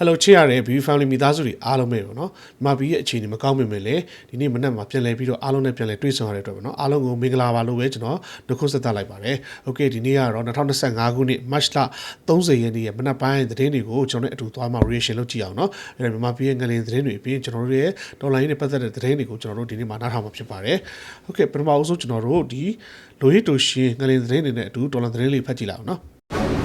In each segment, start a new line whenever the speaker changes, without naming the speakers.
Hello ချစ်ရတဲ့ View Family မိသားစုတွေအားလုံးပဲပေါ့နော်။ဒီမှာ View ရဲ့အခြေအနေမကောင်းပေမဲ့လည်းဒီနေ့မနက်မှာပြန်လည်ပြီးတော့အားလုံးနဲ့ပြန်လည်တွေ့ဆုံရတဲ့အတွက်ပေါ့နော်။အားလုံးကိုမင်္ဂလာပါလို့ပဲကျွန်တော်နှုတ်ခွန်းဆက်သလိုက်ပါတယ်။ Okay ဒီနေ့ကတော့2025ခုနှစ် March လ30ရက်နေ့ရဲ့မနက်ပိုင်းသတင်းတွေကိုကျွန်တော်တို့အတူသွားမှ reaction လုပ်ကြည့်အောင်နော်။အဲ့ဒါမြန်မာပြည်ရဲ့ငလင်သတင်းတွေအပြင်ကျွန်တော်တို့ရဲ့ online နဲ့ပတ်သက်တဲ့သတင်းတွေကိုကျွန်တော်တို့ဒီနေ့မှာနားထောင်မှာဖြစ်ပါတယ်။ Okay ပထမအဆုံးကျွန်တော်တို့ဒီလိုရစ်တိုရှင်ငလင်သတင်းတွေနဲ့အတူဒေါ်လာသတင်းလေးဖတ်ကြည့်လိုက်အောင်နော်။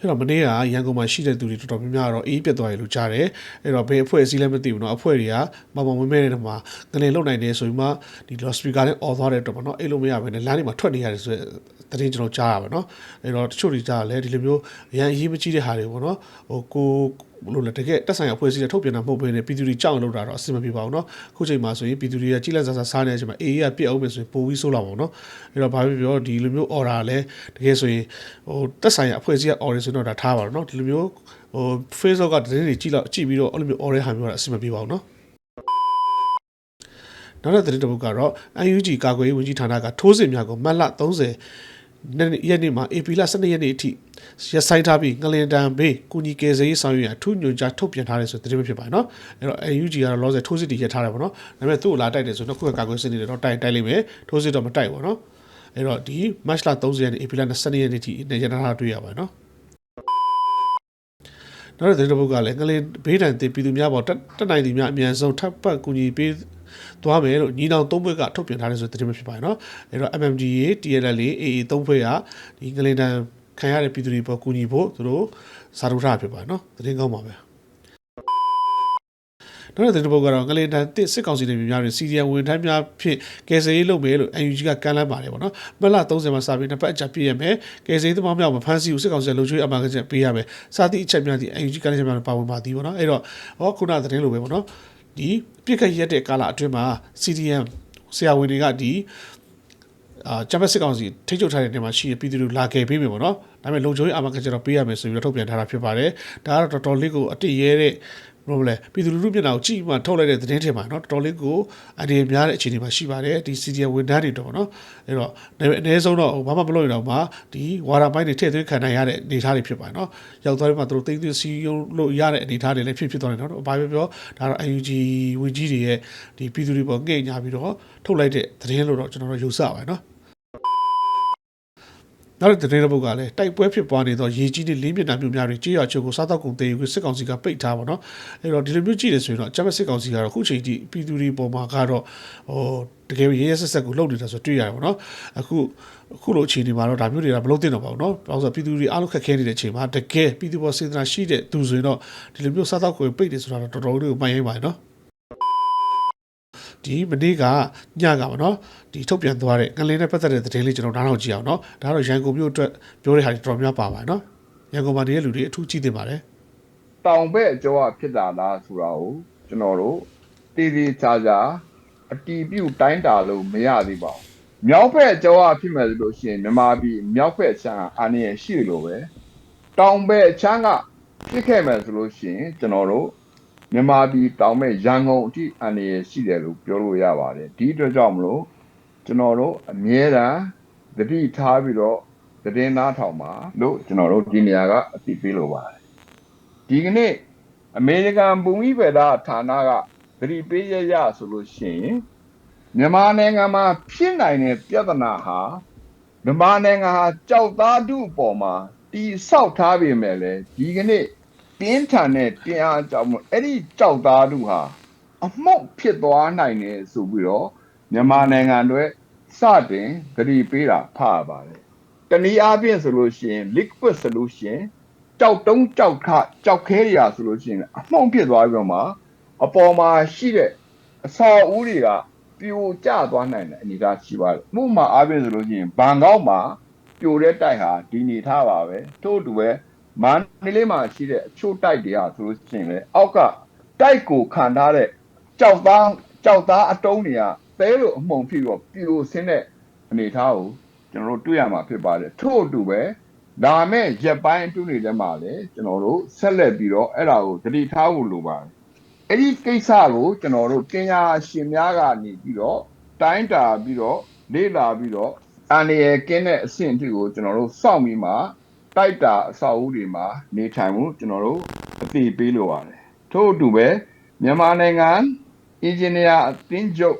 အဲ့တော့မနေ့ကရန်ကုန်မှာရှိတဲ့သူတွေတော်တော်များများတော့အေးပြတ်သွားရလို့ကြားတယ်အဲ့တော့ဘယ်အဖွဲ့အစည်းလဲမသိဘူးเนาะအဖွဲ့တွေကမမမမဲတဲ့မှာငလင်လုံနိုင်တယ်ဆိုပြီးမှဒီ loud speaker နဲ့ on သွားတဲ့အတွက်ပေါ့เนาะအဲ့လိုမရဘဲနဲ့လမ်းတွေမှာထွက်နေရတယ်ဆိုတဲ့သတင်းကျွန်တော်ကြားရပါเนาะအဲ့တော့တချို့တွေကြားလဲဒီလိုမျိုးရန်အရေးမကြီးတဲ့ဟာတွေပေါ့เนาะဟိုကို ဘလို့လဲတကယ်တက်ဆိုင်ရအဖွဲ့အစည်းတွေထုတ်ပြန်တာမဟုတ်ဘဲနဲ့ပြည်သူတွေကြောက်လို့တာတော့အဆင်မပြေပါဘူးเนาะခုချိန်မှာဆိုရင်ပြည်သူတွေကကြီးလက်စားစားစားနေတဲ့အချိန်မှာအေးရပြစ်အောင်မယ်ဆိုရင်ပိုပြီးဆိုးလာပါဘူးเนาะအဲ့တော့ဘာဖြစ်ပြောဒီလိုမျိုး order လဲတကယ်ဆိုရင်ဟိုတက်ဆိုင်ရအဖွဲ့အစည်းက order ဆိုတော့ဒါထားပါတော့เนาะဒီလိုမျိုးဟို Facebook ကသတင်းတွေကြည့်တော့ကြည့်ပြီးတော့အဲ့လိုမျိုး order ဟာမျိုးကအဆင်မပြေပါဘူးเนาะနောက်တဲ့သတင်းတစ်ပုဒ်ကတော့ UNG ကာကွယ်ရေးဝန်ကြီးဌာနကထိုးစစ်များကိုမတ်လ30နေ့ ရက်နေ့မှာ AP လ12ရက်နေ့အထိရပ်ဆိုင်ထားပြီးငလင်တန်ဘေးကုညီကယ်ဆယ်ရေးဆောင်ရွက်ရာထူးညွှန်ကြားထုတ်ပြန်ထားတယ်ဆိုတဲ့သတင်းဖြစ်ပါတယ်နော်အဲ့တော့ UG ကတော့ loss ထိုးစစ်တီရထားတယ်ပေါ့နော်ဒါပေမဲ့သူ့ကိုလာတိုက်တယ်ဆိုတော့ခုကကာကွယ်စစ်နေတယ်တော့တိုက်တိုက်လိမ့်မယ်ထိုးစစ်တော့မတိုက်ပေါ့နော်အဲ့တော့ဒီ match လ30ရက်နေ့ AP လ12ရက်နေ့အထိနေရထားတွေ့ရပါတယ်နော်နောက်တဲ့သတင်းတစ်ပုဒ်ကလည်းငလင်ဘေးတန်တင်ပြည်သူများပေါ်တက်နိုင်သူများအမြန်ဆုံးထပ်ပတ်ကူညီပေး သွားမယ်လို့ညီနောင်၃ဘွဲ့ကထုတ်ပြန်ထားတယ်ဆိုတဲ့သတင်းပဲဖြစ်ပါတယ်နော်အဲ့တော့ MMD ရေ TLL လေ AA ၃ဘွဲ့ကဒီကလင်တန်ခံရတဲ့ပြည်သူတွေပေါ်ကူညီဖို့သူတို့စာထုတ်ထားဖြစ်ပါတယ်နော်သတင်းကောင်းပါပဲနောက်တဲ့သတင်းပုဒ်ကတော့ကလေးတန်တစ်စစ်ကောင်စီတွေများတွေစီရီယံဝင်ထမ်းများဖြင့်ကယ်ဆယ်ရေးလုပ်မယ်လို့ UNG ကကမ်းလှမ်းပါတယ်ပေါ့နော်မလ30မှာစာပြီးနှစ်ပတ်အကြပြည့်ရမယ်ကယ်ဆယ်ရေးသမားများမဖမ်းဆီးဘူးစစ်ကောင်စီလုံခြုံရေးအမှန်ကချက်ပေးရမယ်စာသည့်အချက်များသည့် UNG ကမ်းလှမ်းချက်များပါဝင်ပါသည်ပေါ့နော်အဲ့တော့ဟောခုနသတင်းလိုပဲပေါ့နော် ဒီပြစ်ခတ်ရက်တဲ့ကာလအတွင်းမှာ CDM ဆရာဝန်တွေကဒီအာဂျမစစ်ကောင်စီထိချုပ်ထားတဲ့နေရာမှာရှိတဲ့ပြည်သူတွေလာခဲ့ပေးမယ်ပေါ့နော်။ဒါပေမဲ့လုံခြုံရေးအမှန်ကန်ချက်တော့ပေးရမယ်ဆိုပြီးတော့ထုတ်ပြန်ထားတာဖြစ်ပါတယ်။ဒါကတော့တော်တော်လေးကိုအတိရဲတဲ့ ဘယ်လိုလဲပြည်သူလူထုမျက်နှာကိုကြည့်မှထုတ်လိုက်တဲ့သတင်းထင်ပါเนาะတော်တော်လေးကိုအနေများတဲ့အခြေအနေမှာရှိပါတယ်ဒီ CDN ဝန်ထမ်းတွေတော့เนาะအဲ့တော့အနည်းဆုံးတော့ဘာမှမလုပ်ရတော့မှဒီဝါရာပိုင်းတွေထည့်သွင်းခံနိုင်ရတဲ့အနေအထားတွေဖြစ်ပါတယ်เนาะရောက်သွားပြီးမှသူတို့တိတ်တိတ်စီယုံလို့ရတဲ့အနေအထားတွေလည်းဖြစ်ဖြစ်သွားတယ်เนาะဘာပြောပြောဒါတော့ UNG ဝန်ကြီးတွေရဲ့ဒီပြည်သူတွေပေါ်ငှိ့ညာပြီးတော့ထုတ်လိုက်တဲ့သတင်းလို့တော့ကျွန်တော်တို့ယူဆပါတယ်เนาะ နောက်တဲ့သတင်းတစ်ပုဒ်ကလည်းတိုက်ပွဲဖြစ်ပွားနေသောရေကြီးတဲ့လေးမြစ်တာမြို့များတွင်ကြေးရွာချုပ်ကိုစားတောက်ကုန်တည်ယူခွင့်စစ်ကောင်စီကပိတ်ထားပါတော့။အဲတော့ဒီလိုမျိုးကြည့်တယ်ဆိုရင်တော့ကျမစစ်ကောင်စီကတော့အခုချိန်ထိပြည်သူတွေပေါ်မှာကတော့ဟိုတကယ်ရေးရဆက်ဆက်ကိုလှုပ်နေတာဆိုတွေ့ရတယ်ပေါ့နော်။အခုအခုလိုအခြေအနေမှာတော့ဒါမျိုးတွေကမလုပ်သင့်တော့ပါဘူးနော်။ဘာလို့ဆိုပြည်သူတွေအားလုံးခက်ခဲနေတဲ့အချိန်မှာတကယ်ပြည်သူပေါ်စေတနာရှိတဲ့သူဆိုရင်တော့ဒီလိုမျိုးစားတောက်ကုန်ပိတ်တယ်ဆိုတာတော့တော်တော်လေးကိုမှန်ရိုင်းပါတယ်နော်။ ဒီမနေ့ကညကပါနော်ဒီထုတ်ပြန်သွားတဲ့ကလေးနဲ့ပတ်သက်တဲ့သတင်းလေးကျွန်တော်နားထောင်ကြည့်အောင်နော်ဒါကတော့ရန်ကုန်မြို့အတွက်ပြောတဲ့ဟာတွေတော်တော်များပါပါနော်ရန်ကုန်မှာနေတဲ့လူတွေအထူးကြည့်တင်ပါတယ်
တောင်ဘက်အကျောကဖြစ်တာလားဆိုတာကိုကျွန်တော်တို့တည်တည်ချာချာအတီးပြုတ်တိုင်းတာလို့မရသေးပါဘူးမြောက်ဘက်အကျောကဖြစ်မယ်လို့ရှိရင်မြန်မာပြည်မြောက်ဘက်ချမ်းအာနေရရှိလို့ပဲတောင်ဘက်ချမ်းကဖြစ်ခဲ့မယ်ဆိုလို့ရှိရင်ကျွန်တော်တို့ မြန်မာပြည်တောင်ဘက်ရန်ကုန်အထိအာဏာရရှိတယ်လို့ပြောလို့ရပါတယ်ဒီအတွက်ကြောင့်မလို့ကျွန်တော်တို့အမြဲတမ်းသတိထားပြီးတော့သတင်းသားထောင်ပါလို့ကျွန်တော်တို့ဒီနေရာကအသိပေးလိုပါတယ်ဒီကနေ့အမေရိကန်ဘူမိဗေဒဌာနကသတိပေးရရဆိုလို့ရှိရင်မြန်မာနိုင်ငံမှာဖြစ်နိုင်တဲ့ပြဿနာဟာမြန်မာနိုင်ငံဟာကြောက်သားတုအပေါ်မှာတီဆောက်ထားပေမဲ့လည်းဒီကနေ့ ပြင်းထန်တဲ့တရားအကြောင်းမို့အဲ့ဒီကြောက်သားတုဟာအမှုတ်ဖြစ်သွားနိုင်တယ်ဆိုပြီးတော့မြန်မာနိုင်ငံတွေစတင်သတိပေးတာဖားပါတယ်တနည်းအားဖြင့်ဆိုလို့ရှိရင် liquid solution ကြောက်တုံးကြောက်ခကြောက်ခဲရရာဆိုလို့ရှိရင်အမှုန့်ဖြစ်သွားပြီးတော့မှအပေါ်မှာရှိတဲ့အဆောက်အဦတွေကပြိုကျသွားနိုင်တဲ့အနေအထားရှိပါတယ်။မှုမှာအားဖြင့်ဆိုလို့ရှိရင်ဘန်ကောက်မှာပြိုတဲ့တိုက်ဟာဒီနေထားပါပဲ။ထို့အတူပဲ မန္တလေးမှာရှိတဲ့အချို့တိုက်တွေဟာဆိုလို့ရှိရင်လေအောက်ကတိုက်ကိုခံထားတဲ့ကြောက်သားကြောက်သားအတုံးတွေကသဲလိုအမှုန်ဖြစ်ပြီးတော့ပြိုဆင်းတဲ့အနေအထားကိုကျွန်တော်တို့တွေ့ရမှာဖြစ်ပါတယ်။ထို့အတူပဲဒါမဲ့ရက်ပိုင်းအတွင်းတွေထဲမှာလည်းကျွန်တော်တို့ဆက်လက်ပြီးတော့အဲ့ဒါကိုသတိထားဖို့လိုပါတယ်အဲ့ဒီကိစ္စကိုကျွန်တော်တို့ပညာရှင်များကနေပြီးတော့တိုင်းတာပြီးတော့လေ့လာပြီးတော့အအန်ရကင်းတဲ့အဆင့်အထိကိုကျွန်တော်တို့စောင့်ပြီးမှ တိုက်တာအဆောက်အဦတွေမှာနေထိုင်မှုကျွန်တော်တို့အသိပေးလိုပါတယ်ထို့အတူပဲမြန်မာနိုင်ငံအင်ဂျင်နီယာအသင်းချုပ်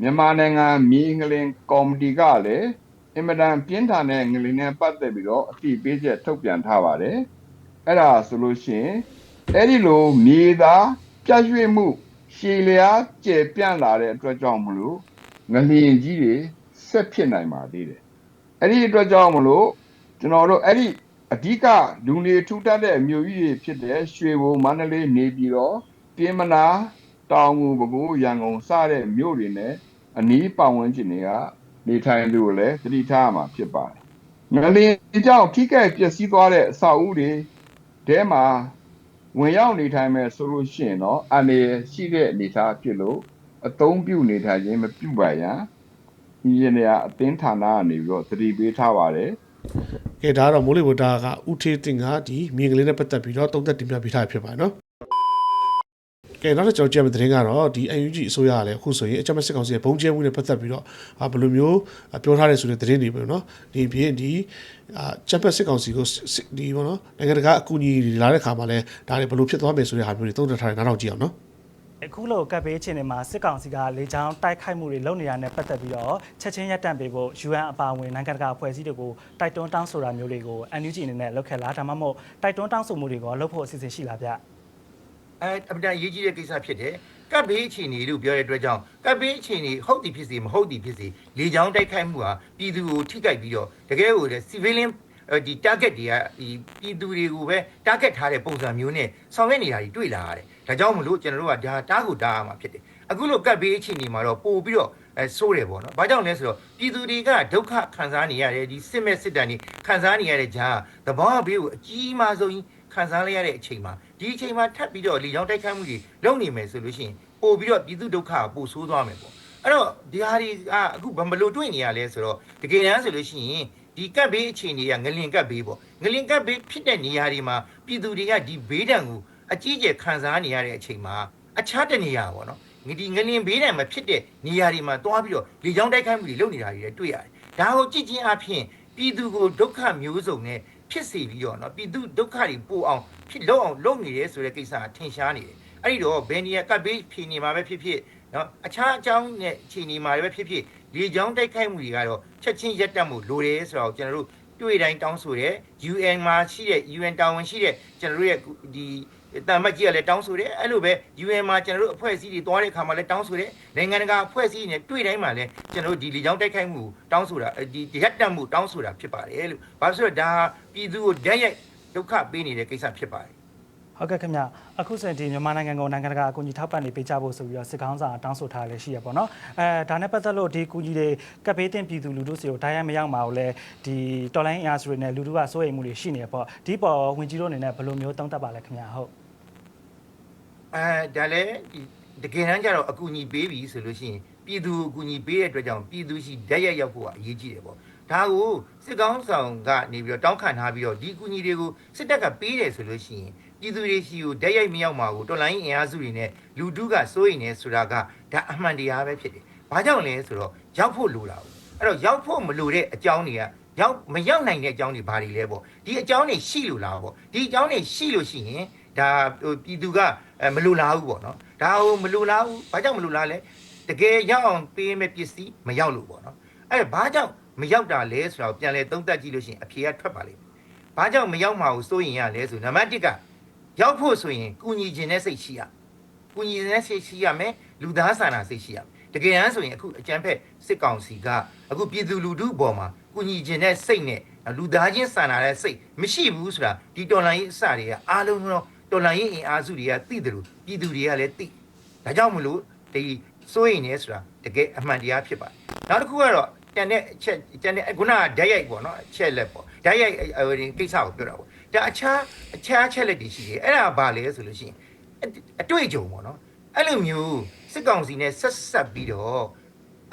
မြန်မာနိုင်ငံမြေငလင်ကော်မတီကလည်းအင်မတန်ပြင်းထန်တဲ့ငလင်နဲ့ပတ်သက်ပြီးတော့အသိပေးချက်ထုတ်ပြန်ထားပါတယ်အဲ့ဒါဆိုလို့ရှိရင်အဲ့ဒီလိုမြေသားပြည့်ရွှေ့မှုရှည်လျားကျယ်ပြန့်လာတဲ့အတွက်ကြောင့်မလို့ငလျင်ကြီးတွေဆက်ဖြစ်နိုင်ပါသေးတယ်။အဲ့ဒီအတွက်ကြောင့်မလို့ကျွန်တော်တို့အဲ့ဒီ အဓိကလူနေထူထပ်တဲ့မြို့ကြီးတွေဖြစ်တဲ့ရွှေဘုံမန္တလေးနေပြည်တော်ပြင်းမနာတောင်ငူပဲခူးရန်ကုန်စတဲ့မြို့တွေနဲ့အနီးပတ်ဝန်းကျင်တွေကနေထိုင်သူကိုလည်းသတိထားရမှာဖြစ်ပါတယ်။ငလျင်ကြောင့်ထိခိုက်ပျက်စီးသွားတဲ့အဆောက်အဦတွေတဲမှာဝင်ရောက်နေထိုင်မယ်ဆိုလို့ရှိရင်တော့အနေရှိတဲ့အနေအထားဖြစ်လို့အသုံးပြုနေထိုင်ခြင်းမပြုပါရန်ဒီရနေရအသင်းဌာနကနေပြီးတော့သတိပေးထားပါတယ်
ကဲဒါကတော့မိုးလေဝသကဥထေးတင်ကဒီမြေကလေးနဲ့ပတ်သက်ပြီးတော့တုံ့သက်တင်ပြပေးထားဖြစ်ပါတယ်နော်ကဲနောက်တစ်ကြောင်ကြည့်မယ့်သတင်းကတော့ဒီ UNG အစိုးရကလည်းအခုဆိုရင်အကြမ်းဖက်စစ်ကောင်စီရဲ့ဘုံကျဲမှုနဲ့ပတ်သက်ပြီးတော့ဟာဘယ်လိုမျိုးပြောထားတယ်ဆိုတဲ့သတင်းတွေပဲเนาะဒီပြင်ဒီအာကြမ်းဖက်စစ်ကောင်စီကိုစစ်ဒီဘောနော်နိုင်ငံတကာအကူအညီတွေလာတဲ့ခါမှာလဲဒါတွေဘယ်လိုဖြစ်သွားမယ်ဆိုတဲ့ဟာမျိုးတွေတုံ့တက်ထားတယ်နားထောင်ကြည့်အောင်နော်
အခုလိုကပ်ဘေးချင်းတွေမှာစစ်ကောင်စီကလေကြောင်းတိုက်ခိုက်မှုတွေလုပ်နေတာနဲ့ပတ်သက်ပြီးတော့ချက်ချင်းရပ်တန့်ပေးဖို့ UN အပါအဝင်နိုင်ငံတကာအဖွဲ့အစည်းတွေကိုတိုက်တွန်းတောင်းဆိုတာမျိုးတွေကို NUG အနေနဲ့လုပ်ခဲ့လားဒါမှမဟုတ်တိုက်တွန်းတောင်းဆိုမှုတွေကိုလုပ်ဖို့အစီအစဉ်ရှိလားဗျ
အဲအပဒံရေးကြီးတဲ့ကိစ္စဖြစ်တယ်ကပ်ဘေးအခြေအနေလို့ပြောတဲ့အတွက်ကြောင့်ကပ်ဘေးအခြေအနေဟုတ်သည်ဖြစ်စေမဟုတ်သည်ဖြစ်စေလေကြောင်းတိုက်ခိုက်မှုဟာပြည်သူကိုထိခိုက်ပြီးတော့တကယ်ကိုလေ civilian ဒီ target တွေကဒီပြည်သူတွေကိုပဲ target ထားတဲ့ပုံစံမျိုးနဲ့ဆောင်ရွက်နေတာကြီးတွေ့လာရတယ် ဒါကြောင့်မလို့ကျွန်တော်တို့ကဒါတားကိုတားရမှာဖြစ်တယ်အခုလိုကပ်ဘေးအခြေအနေမှာတော့ပို့ပြီးတော့အဲဆိုးတယ်ပေါ့နော်။ဘာကြောင့်လဲဆိုတော့ပြည်သူတွေကဒုက္ခခံစားနေရတယ်ဒီစစ်မဲ့စစ်တမ်းတွေခံစားနေရတဲ့ကြားသဘောဘေးကိုအကြီးမားဆုံးခံစားလိုက်ရတဲ့အချိန်မှာဒီအချိန်မှာထပ်ပြီးတော့လေကြောင်းတိုက်ခိုက်မှုတွေလုပ်နေမယ်ဆိုလို့ရှိရင်ပို့ပြီးတော့ပြည်သူဒုက္ခကပိုဆိုးသွားမယ်ပေါ့။အဲ့တော့ဒီဟာတွေကအခုဘယ်လိုတွေ့နေရလဲဆိုတော့တကယ်တမ်းဆိုလို့ရှိရင်ဒီကပ်ဘေးအခြေအနေကငလင်ကပ်ဘေးပေါ့ငလင်ကပ်ဘေးဖြစ်တဲ့နေရာတွေမှာပြည်သူတွေကဒီဘေးဒဏ်ကို အကြီးအကျယ်ခံစားနေရတဲ့အချိန်မှာအခြားတနေရာပေါ့နော်ငဒီငလင်ဘေးဒဏ်မဖြစ်တဲ့နေရာတွေမှာတွားပြီးတော့လေကြောင်းတိုက်ခိုက်မှုတွေလုပ်နေတာတွေလည်းတွေ့ရတယ်။ဒါကိုကြည့်ချင်းအဖြစ်ပြည်သူကိုဒုက္ခမျိုးစုံနဲ့ဖြစ်စေပြီးတော့နော်ပြည်သူဒုက္ခတွေပိုအောင်ဖြစ်လောက်အောင်လုပ်နေတယ်ဆိုတဲ့ကိစ္စကထင်ရှားနေတယ်။အဲ့ဒီတော့ဘယ်နေရာကပ်ဘေးဖြေနေမှာပဲဖြစ်ဖြစ်နော်အခြားအကြောင်းနဲ့ခြေနေမှာပဲဖြစ်ဖြစ်လေကြောင်းတိုက်ခိုက်မှုတွေကတော့ချက်ချင်းရပ်တန့်မှုလိုတယ်ဆိုတော့ကျွန်တော်တို့တွေ့တိုင်းတောင်းဆိုတယ် UN မှာရှိတဲ့ UN တာဝန်ရှိတဲ့ကျွန်တော်တို့ရဲ့ဒီ တမတ်ကြီးကလည်းတောင်းဆိုတယ်အဲ့လိုပဲ UN မှာကျွန်တော်တို့အဖွဲ့အစည်းတွေတွားတဲ့ခါမှာလည်းတောင်းဆိုတယ်နိုင်ငံတကာအဖွဲ့အစည်းတွေနဲ့တွေ့တိုင်းမှာလည်းကျွန်တော်တို့ဒီလေကြောင်းတိုက်ခိုက်မှုတောင်းဆိုတာဒီဒီရပ်တန့်မှုတောင်းဆိုတာဖြစ်ပါတယ်လို့ဘာလို့ဆိုတော့ဒါပြည်သူကိုဓာတ်ရိုက်ဒုက္ခပေးနေတဲ့ကိစ္စဖြစ်ပါတယ်
ဟုတ်ကဲ့ခင်ဗျအခုဆိုရင်ဒီမြန်မာနိုင်ငံကိုနိုင်ငံတကာအကူအညီထောက်ပံ့နေပေးကြဖို့ဆိုပြီးတော့စစ်ကောင်းစာတောင်းဆိုထားလည်းရှိရပေါ့နော်အဲဒါနဲ့ပတ်သက်လို့ဒီကူညီတွေကပ်ဘေးတင်ပြည်သူလူထုစီကိုတိုင်းရမရောက်မှာကိုလည်းဒီတော်လိုင်းအင်အားစုတွေနဲ့လူထုကစိုးရိမ်မှုတွေရှိနေပေါ့ဒီပေါ်ဝင်ကြီးတို့အနေနဲ့ဘယ်လိုမျိုးတုံးတက်ပါလဲခင်ဗျဟုတ်
အဲဒါလည်းဒီတကယ်တမ်းကျတော့အကူအညီပေးပြီဆိုလို့ရှိရင်ပြည်သူကိုအကူအညီပေးတဲ့အတွက်ကြောင့်ပြည်သူရှိဓာတ်ရိုက်ရောက်ဖို့ကအရေးကြီးတယ်ပေါ့ဒါကိုစစ်ကောင်းဆောင်ကနေပြီးတော့တောင်းခံထားပြီးတော့ဒီအကူအညီတွေကိုစစ်တပ်ကပေးတယ်ဆိုလို့ရှိရင်ပြည်သူတွေရှိကိုဓာတ်ရိုက်မရောက်မှာကိုတော်လိုင်းအင်အားစုတွေနဲ့လူတုကစိုးရိမ်နေဆိုတာကဒါအမှန်တရားပဲဖြစ်တယ်။ဘာကြောင့်လဲဆိုတော့ရောက်ဖို့လိုတာ။အဲ့တော့ရောက်ဖို့မလိုတဲ့အကြောင်းတွေကရောက်မရောက်နိုင်တဲ့အကြောင်းတွေဘာတွေလဲပေါ့။ဒီအကြောင်းတွေရှိလို့လားပေါ့။ဒီအကြောင်းတွေရှိလို့ရှိရင်ဒါဟိုပြည်သူက အဲမလိုလားဘူးပေါ့နော်။ဒါဟိုမလိုလားဘူး။ဘာကြောင့်မလိုလားလဲ။တကယ်ရောက်အောင်ပေးမဲ့ပစ္စည်းမရောက်လို့ပေါ့နော်။အဲ့ဒါဘာကြောင့်မရောက်တာလဲဆိုတော့ပြန်လဲသုံးသပ်ကြည့်လို့ရှိရင်အဖြေကထွက်ပါလိမ့်မယ်။ဘာကြောင့်မရောက်မှာကိုစိုးရင်ရလဲဆိုနံပါတ်1ကရောက်ဖို့ဆိုရင်ကုညီခြင်းနဲ့စိတ်ရှိရကုညီခြင်းနဲ့စိတ်ရှိရမယ်လူသားစာနာစိတ်ရှိရတကယ်တမ်းဆိုရင်အခုအကျန်းဖက်စစ်ကောင်စီကအခုပြည်သူလူထုပေါ်မှာကုညီခြင်းနဲ့စိတ်နဲ့လူသားချင်းစာနာတဲ့စိတ်မရှိဘူးဆိုတာဒီတော်လိုင်းရေးအစတွေကအားလုံးတော့ တော်လိုင်းရေးအင်အားစုတွေကသိတယ်လို့ပြည်သူတွေကလည်းသိဒါကြောင့်မလို့ဒီစိုးရင်နေဆိုတာတကယ်အမှန်တရားဖြစ်ပါတယ်နောက်တစ်ခုကတော့တန်တဲ့အချက်တန်တဲ့ခုနကဓာတ်ရိုက်ပေါ့နော်အချက်လက်ပေါ့ဓာတ်ရိုက်ကိစ္စကိုပြောတာပေါ့ဒါအခြားအခြားချက်လက်တွေရှိတယ်အဲ့ဒါဘာလဲဆိုလို့ရှိရင်အတွေ့အကြုံပေါ့နော်အဲ့လိုမျိုးစစ်ကောင်စီနဲ့ဆက်ဆက်ပြီးတော့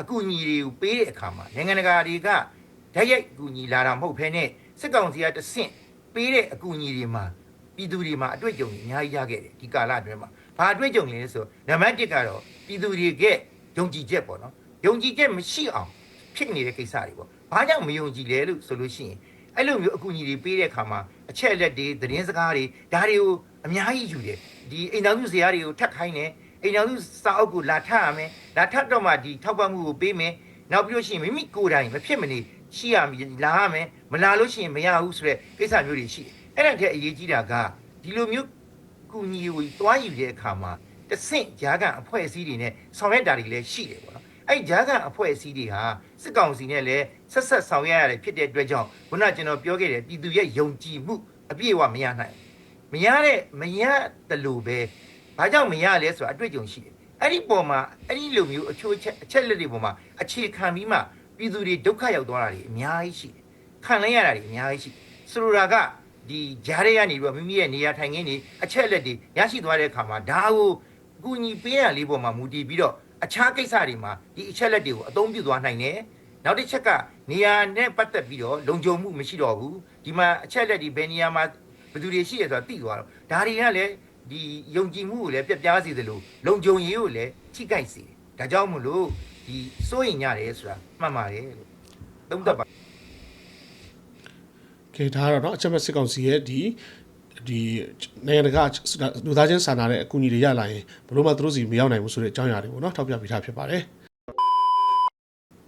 အကူအညီတွေကိုပေးတဲ့အခါမှာနိုင်ငံတကာတွေကဓာတ်ရိုက်အကူအညီလာတာမဟုတ်ဘဲနဲ့စစ်ကောင်စီကတဆင့်ပေးတဲ့အကူအညီတွေမှာ ပြည်သူတွေမှာအတွေ့အကြုံတွေအများကြီးရခဲ့တယ်ဒီကာလအတွင်းမှာဘာအတွေ့အကြုံလဲဆိုနံပါတ်1ကတော့ပြည်သူတွေကယုံကြည်ချက်ပေါ့နော်ယုံကြည်ချက်မရှိအောင်ဖြစ်နေတဲ့ကိစ္စတွေပေါ့ဘာကြောင့်မယုံကြည်လဲလို့ဆိုလို့ရှိရင်အဲ့လိုမျိုးအကူအညီတွေပေးတဲ့အခါမှာအချက်အလက်တွေသတင်းစကားတွေဒါတွေကိုအများကြီးယူတယ်ဒီအိမ်တော်စုဇာတ်တွေကိုထပ်ခိုင်းတယ်အိမ်တော်စုစာအုပ်ကိုလာထပ်ရမယ်လာထပ်တော့မှဒီထောက်ပံ့မှုကိုပေးမယ်နောက်ပြီးလို့ရှိရင်မိမိကိုယ်တိုင်မဖြစ်မနေရှိရမယ်လာရမယ်မလာလို့ရှိရင်မရဘူးဆိုတဲ့ကိစ္စမျိုးတွေရှိတယ် အဲ့ဒါတည်းအရေးကြီးတာကဒီလိုမျိုးကူညီကိုတွားယူတဲ့အခါမှာတဆင့်ဂျာကန်အဖွဲ့အစည်းတွေနဲ့ဆောင်ရွက်တာတွေလည်းရှိတယ်ပေါ့နော်အဲ့ဂျာကန်အဖွဲ့အစည်းတွေဟာစစ်ကောင်စီနဲ့လည်းဆက်ဆက်ဆောင်ရွက်ရတယ်ဖြစ်တဲ့အတွက်ကြောင့်ခုနကကျွန်တော်ပြောခဲ့တယ်ပြည်သူရဲ့ယုံကြည်မှုအပြည့်အဝမရနိုင်ဘူးမရတဲ့မရတလို့ပဲဘာကြောင့်မရလဲဆိုတာအတွေ့အကြုံရှိတယ်အဲ့ဒီပုံမှာအဲ့ဒီလိုမျိုးအချိုးအချက်အချက်လက်တွေပုံမှာအခြေခံပြီးမှပြည်သူတွေဒုက္ခရောက်သွားတာတွေအများကြီးရှိတယ်ခံလဲရတာတွေအများကြီးရှိတယ်ဆိုလိုတာက ဒီဂျားတွေကနေပြီးတော့မိမိရဲ့နေရာထိုင်ခင်းတွေအချက်လက်တွေရရှိသွားတဲ့အခါမှာဒါကိုအကူအညီပေးရလေးပေါ်မှာမူတည်ပြီးတော့အခြားကိစ္စတွေမှာဒီအချက်လက်တွေကိုအသုံးပြုသွားနိုင်တယ်။နောက်တစ်ချက်ကနေရာနဲ့ပတ်သက်ပြီးတော့လုံခြုံမှုမရှိတော့ဘူး။ဒီမှာအချက်လက်တွေဘယ်နေရာမှာဘယ်သူတွေရှိရဆိုတာသိသွားတော့ဒါတွေကလည်းဒီယုံကြည်မှုကိုလည်းပြပြားစေသလိုလုံခြုံရေးကိုလည်းထိခိုက်စေတယ်။ဒါကြောင့်မလို့ဒီစိုးရင်ရတယ်ဆိုတာမှန်ပါတယ်လို့သုံးသပ်ပါ
ကဲဒါကတော့เนาะအချက်မဲ့စစ်ကောင်စီရဲ့ဒီဒီနိုင်ငံတကာလူသားချင်းစာနာတဲ့အကူအညီတွေရလာရင်ဘလို့မှသူတို့စီမရောက်နိုင်ဘူးဆိုတဲ့အကြောင်းအရာတွေကိုเนาะထောက်ပြပေးထားဖြစ်ပါတယ်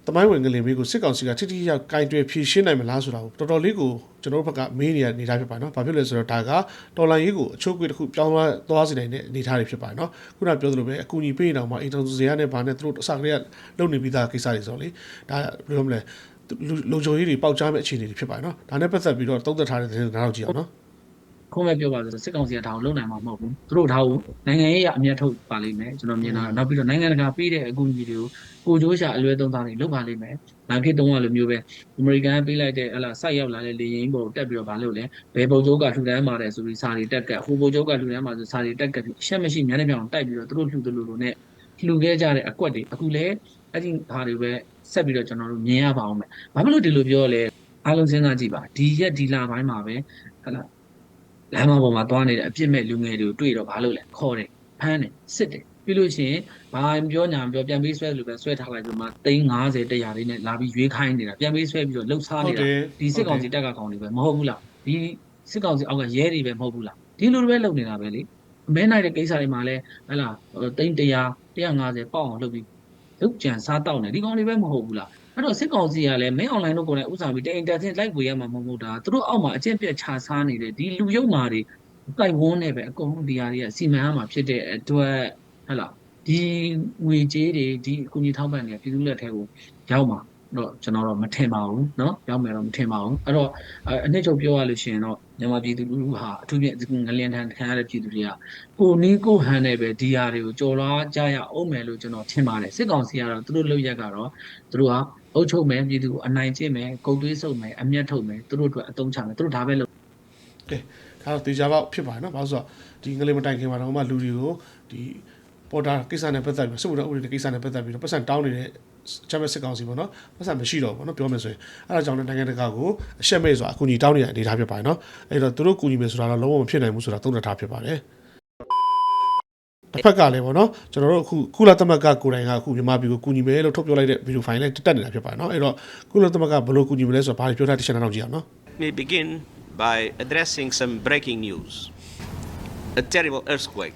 တမိုင်းဝင်ကလေးမျိုးကိုစစ်ကောင်စီကထိထိရောက်ကင်တွယ်ဖြည့်ရှင်းနိုင်မလားဆိုတာကိုတော်တော်လေးကိုကျွန်တော်တို့ဘက်ကမေးနေရနေထားဖြစ်ပါတယ်เนาะဘာဖြစ်လဲဆိုတော့ဒါကတော်လန်ရေးကိုအချို့ကွေတစ်ခုပြောင်းသွားသွားစေနိုင်တဲ့အနေအထားတွေဖြစ်ပါတယ်เนาะခုနပြောသလိုပဲအကူအညီပေးနေတော့မှအင်တာနက်ဇေယျနဲ့ဗာနဲ့သူတို့အစကလေးကလုပ်နေပြီးသားကိစ္စတွေဆိုတော့လေဒါဘယ်လိုမလဲ လုံခြုံရေးတွေပေါက်ကြားမဲ့အခြေအနေတွေဖြစ်ပါတယ်နော်ဒါနဲ့ပတ်သက်ပြီးတော့တုံ့သက်ထားတဲ့သတင်းစကားတော့ကြည့်အောင်နော်
ခုမဲ့ပြောပါဆိုစစ်ကောင်စီကဒါကိုလုံနိုင်မှာမဟုတ်ဘူးသူတို့ဒါကိုနိုင်ငံရေးအမြတ်ထုတ်ပါလိမ့်မယ်ကျွန်တော်မြင်တာနောက်ပြီးတော့နိုင်ငံတကာပေးတဲ့အကူအညီတွေကိုကိုကြိုးရှာအလွဲသုံးစားနေလုပ်ပါလိမ့်မယ်နောက်ခေတ်တုန်းကလိုမျိုးပဲအမေရိကန်ပေးလိုက်တဲ့ဟလာဆိုက်ရောက်လာတဲ့လေရင်ပေါ်တက်ပြီးတော့မလုပ်လဲဘယ်ပုံကျိုးကထူတန်းမာတယ်ဆိုပြီးစာတွေတက်ကဟိုပုံကျိုးကထူတန်းမာဆိုစာတွေတက်ကပြီးအချက်မရှိမျက်နှာပြောင်တိုက်ပြီးတော့သူတို့လှူတယ်လို့လို့နဲ့လှူခဲ့ကြတဲ့အကွက်တွေအခုလဲအဲ့ဒီဟာတွေပဲ ဆက်ပြီးတော့ကျွန်တော်တို့မြင်ရပါအောင်မယ်ဘာဖြစ်လို့ဒီလိုပြောလဲအားလုံးစဉ်းစားကြည့်ပါဒီရက်ဒီလပိုင်းမှာပဲဟလာလမ်းမပေါ်မှာသွားနေတဲ့အပြစ်မဲ့လူငယ်တွေကိုတွေ့တော့ဘာလုပ်လဲခေါ်တယ်ဖမ်းတယ်စစ်တယ်ပြီးလို့ရှိရင်ဘာပြောညာမပြောပြန်ပေးဆွဲလို့ပဲဆွဲထားလိုက်ပြီးမှ350 100လေးနဲ့လာပြီးရွေးခိုင်းနေတာပြန်ပေးဆွဲပြီးတော့လှုပ်ရှားနေတာဒီစစ်ကောင်စီတက်ကကောင်တွေပဲမဟုတ်ဘူးလားဒီစစ်ကောင်စီအောက်ကရဲတွေပဲမဟုတ်ဘူးလားဒီလိုတွေပဲလုပ်နေတာပဲလေမဲနိုင်တဲ့ကိစ္စတွေမှာလဲဟဲ့လား300 150ပေါက်အောင်လုပ်ပြီး လုတ်ကြံစားတောက်နေဒီကောင်တွေပဲမဟုတ်ဘူးလားအဲ့တော့စစ်ကောင်စီကလည်းမင်းအွန်လိုင်းလို့ကိုယ်နဲ့ဥစားပြီးတင်တက်တင်လိုက်ဝေရမှာမဟုတ်ဘူးဒါသူတို့အောက်မှာအကျင့်ပြတ်ခြားစားနေတဲ့ဒီလူရုပ်မာတွေတိုက်ဝန်းနေပဲအကုန်လုံးဒီဟာတွေကစီမံရမှာဖြစ်တဲ့အတွက်ဟဲ့လားဒီငွေကြေးတွေဒီအကူအညီထောက်ပံ့တွေကပြည်သူလက်ထဲကိုရောက်မှာ တော့ကျွန်တော်တော့မထင်ပါဘူးเนาะရောက်မယ်တော့မထင်ပါဘူးအဲ့တော့အနှစ်ချုပ်ပြောရလို့ရှိရင်တော့မြန်မာပြည်သူလူထုဟာအထူးဖြင့်ငလျင်ထန်ခံရတဲ့ပြည်သူတွေကကိုနီးကိုဟန်နဲ့ပဲဒီဟာတွေကိုကြော်လွားကြရအောင်မယ်လို့ကျွန်တော်ထင်ပါတယ်စစ်ကောင်စီကတော့သူတို့လုပ်ရက်ကတော့သူတို့ဟာအုပ်ချုပ်မယ်ပြည်သူကိုအနိုင်ကျင့်မယ်ဂုတ်သွေးစုပ်မယ်အမျက်ထုတ်မယ်သူတို့အတွက်အသုံးချမယ်သူတို့ဒါပဲလုပ်
ဒါတော့တေချာပေါက်ဖြစ်ပါတယ်နော်ဘာလို့ဆိုတော့ဒီငလေးမတိုင်ခင်မှာတော့မှလူတွေကိုဒီပေါ်တာကိစ္စနဲ့ပတ်သက်ပြီးစစ်မှုထမ်းဥပဒေကိစ္စနဲ့ပတ်သက်ပြီးတော့ပတ်စံတောင်းနေတဲ့ ချမ်းမဲ့စစ်ကောင်စီပေါ့နော်ပတ်စံမရှိတော့ဘူးပေါ့နော်ပြောမယ်ဆိုရင်အဲဒါကြောင့်လည်းနိုင်ငံတကာကိုအရှက်မဲ့ဆိုတာအကူအညီတောင်းနေတဲ့အနေအထားဖြစ်ပါတယ်နော်အဲ့တော့သူတို့ကူညီမယ်ဆိုတာတော့လုံးဝမဖြစ်နိုင်ဘူးဆိုတာသုံးသပ်ထားဖြစ်ပါတယ်တစ်ဖက်ကလည်းပေါ့နော်ကျွန်တော်တို့အခုကုလသမဂ္ဂကိုယ်တိုင်ကအခုမြန်မာပြည်ကိုကူညီမယ်လို့ထုတ်ပြောလိုက်တဲ့ဗီဒီယိုဖိုင်လေးတက်နေတာဖြစ်ပါတယ်နော်အဲ့တော့ကုလသမဂ္ဂဘယ်လိုကူညီမလဲဆိုတာဘာတွေပြောထားတဲ့ချက်နောက်ကြည့်အောင်နော်
may begin by addressing some breaking news. A terrible earthquake